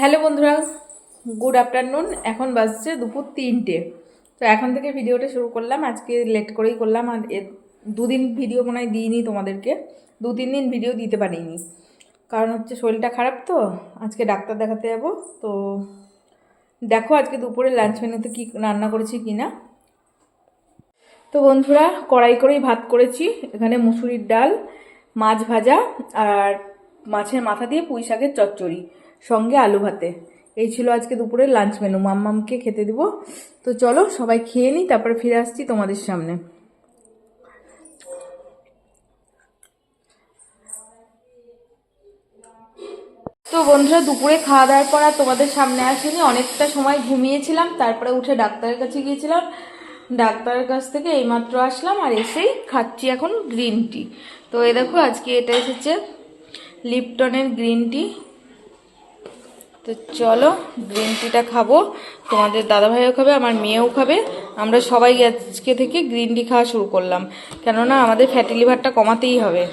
Hello বন্ধুরা, good afternoon. এখন বাজছে দুপুর তিনটে। তো এখন থেকে ভিডিওটা শুরু করলাম। আজকে লেট করেই করলাম আর দুদিন ভিডিও মনে হয় দিইনি তোমাদেরকে। দু তিন দিন ভিডিও দিতে পারিনি। কারণ হচ্ছে শরীরটা খারাপ তো, আজকে ডাক্তার দেখাতে যাব। তো দেখো আজকে দুপুরে লাঞ্চ মেনুতে কী রান্না করেছি কি না তো বন্ধুরা, কড়াই করেই ভাত করেছি। এখানে মুসুরির ডাল, মাছ ভাজা আর মাছের মাথা দিয়ে পুঁই শাকের চচ্চড়ি। সঙ্গে আলু ভাতে। এই ছিল আজকে দুপুরের লাঞ্চ মেনু মাম্মামকে খেতে দিব। তো চলো সবাই খেয়ে নিই, তারপরে ফিরে আসছি তোমাদের সামনে। তো বন্ধুরা, দুপুরে খাওয়া দাওয়ার পর আর তোমাদের সামনে আসেনি। অনেকটা সময় ঘুমিয়েছিলাম, তারপরে উঠে ডাক্তারের কাছে গিয়েছিলাম। ডাক্তারের কাছ থেকে এইমাত্র আসলাম আর এসেই খাচ্ছি এখন গ্রিন টি তো এই দেখো, আজকে এটা এসেছে লিপটনের গ্রিন টি তো চলো গ্রিন টিটা খাব। তোমাদের দাদাভাইও খাবে, আমার মেয়েও খাবে। আমরা সবাই আজকে থেকে গ্রিন টি খাওয়া শুরু করলাম। কেননা আমাদের ফ্যাটি লিভারটা কমাতেই হবে।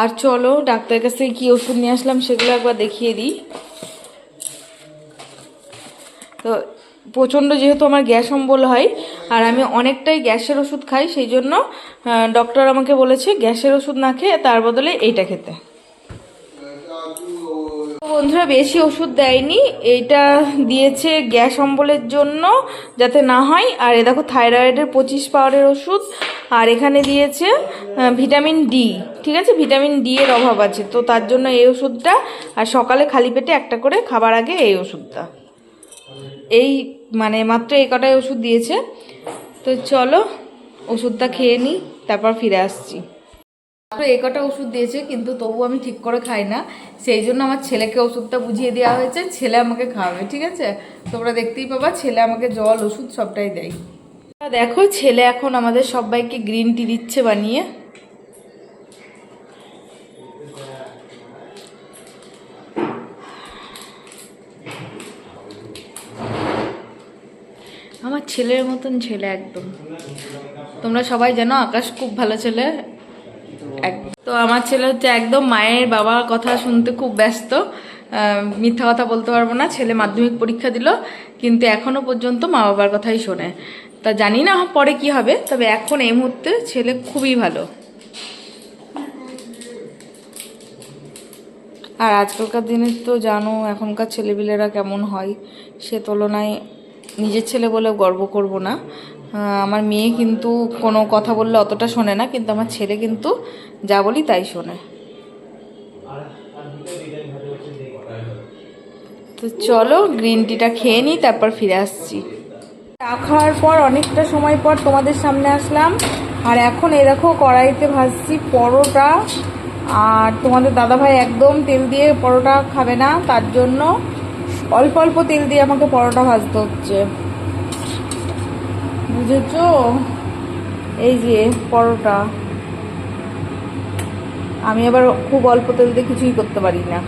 আর চলো, ডাক্তারের কাছ কী ওষুধ নিয়ে আসলাম সেগুলো একবার দেখিয়ে দিই। তো প্রচণ্ড যেহেতু আমার গ্যাস অম্বল হয়, আর আমি অনেকটাই গ্যাসের ওষুধ খাই, সেই জন্য ডক্টর আমাকে বলেছে গ্যাসের ওষুধ না খেয়ে তার বদলে এইটা খেতে। বন্ধুরা বেশি ওষুধ দেয়নি এইটা দিয়েছে গ্যাস অম্বলের জন্য যাতে না হয়। আর এ দেখো থাইরয়েডের পঁচিশ পাওয়ারের ওষুধ, আর এখানে দিয়েছে ভিটামিন ডি, ঠিক আছে? ভিটামিন ডি এর অভাব আছে, তো তার জন্য এই ওষুধটা, আর সকালে খালি পেটে একটা করে খাবার আগে এই ওষুধটা। এই মানে মাত্র এই কটাই ওষুধ দিয়েছে। তো চলো, ওষুধটা খেয়ে নিই, তারপর ফিরে আসছি। মাত্র এই কটা ওষুধ দিয়েছে, কিন্তু তবু আমি ঠিক করে খাই না। সেই জন্য আমার ছেলেকে ওষুধটা বুঝিয়ে দেওয়া হয়েছে, ছেলে আমাকে খাওয়াবে, ঠিক আছে? তোমরা দেখতেই পাবা, ছেলে আমাকে জল, ওষুধ সবটাই দেয়। দেখো, ছেলে এখন আমাদের সবাইকে গ্রিন টি দিচ্ছে বানিয়ে। আমার ছেলের মতন ছেলে একদম। তোমরা সবাই জানো, আকাশ খুব ভালো ছেলে। তো আমার ছেলে হচ্ছে একদম মায়ের বাবার কথা শুনতে খুব ব্যস্ত। মিথ্যা কথা বলতে পারব না, ছেলে মাধ্যমিক পরীক্ষা দিল, কিন্তু এখনও পর্যন্ত মা বাবার কথাই শোনে। তা জানি না পরে কি হবে, তবে এখন এই মুহূর্তে ছেলে খুবই ভালো। আর আজকালকার দিনে তো জানো, এখনকার ছেলেপিলেরা কেমন হয়, সে তুলনায় নিজের ছেলে বলে গর্ব করব না। আমার মেয়ে কিন্তু কোনো কথা বললে অতটা শোনে না, কিন্তু আমার ছেলে কিন্তু যা বলি তাই শোনে। তো চলো গ্রিন টিটা খেয়ে নিই, তারপর ফিরে আসছি। চা খাওয়ার পর অনেকটা সময় পর তোমাদের সামনে আসলাম। আর এখন এ দেখো কড়াইতে ভাজছি পরোটা। আর তোমাদের দাদাভাই একদম তেল দিয়ে পরোটা খাবে না, তার জন্য অল্প অল্প তেল দিয়ে আমাকে পরোটা ভাজতে হচ্ছে। বুঝেছ? এই যে পরোটা। আমি আবার খুব অল্প তেল দিয়ে কিছুই করতে পারি না।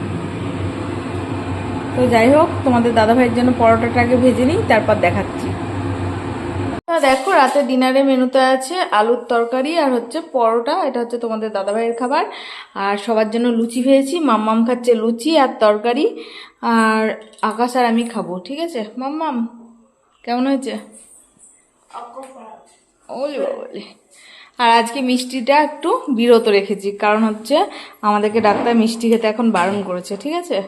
তো যাই হোক, তোমাদের দাদাভাইয়ের জন্য পরোটাটা আগে ভেজে নিই, তারপর দেখাচ্ছি। দেখো, রাতে ডিনারে মেনুতে আছে আলুর তরকারি আর হচ্ছে পরোটা, এটা হচ্ছে তোমাদের দাদাভাইয়ের খাবার। আর সবার জন্য লুচি ভেজেছি, মাম্মাম খাচ্ছে লুচি আর তরকারি। আর আকাশ আর আমি খাব, ঠিক আছে? মাম্মাম, কেমন হয়েছে? ওলে বাবলে আর আজকে মিষ্টিটা একটু বিরত রেখেছি, কারণ হচ্ছে আমাদেরকে ডাক্তার মিষ্টি খেতে এখন বারণ করেছে, ঠিক আছে?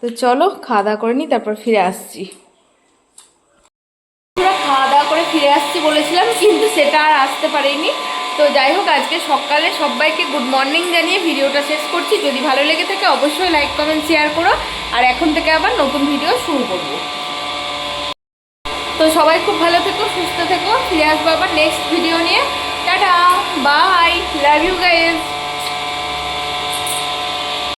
তো চলো, খাওয়া দাওয়া করে নিই তারপর ফিরে আসছি। খাওয়া দাওয়া করে ফিরে আসছি বলেছিলাম, কিন্তু সেটা আর আসতে পারিনি। তো যাই হোক, আজকে সকালে সবাইকে গুড মর্নিং জানিয়ে ভিডিওটা শেষ করছি। যদি ভালো লেগে থাকে, অবশ্যই লাইক, কমেন্ট, শেয়ার করো। আর এখন থেকে আবার নতুন ভিডিও শুরু করব। তো সবাই খুব ভালো থেকো ফিরে আসব আবার নেক্সট ভিডিও নিয়ে tata bye love you guys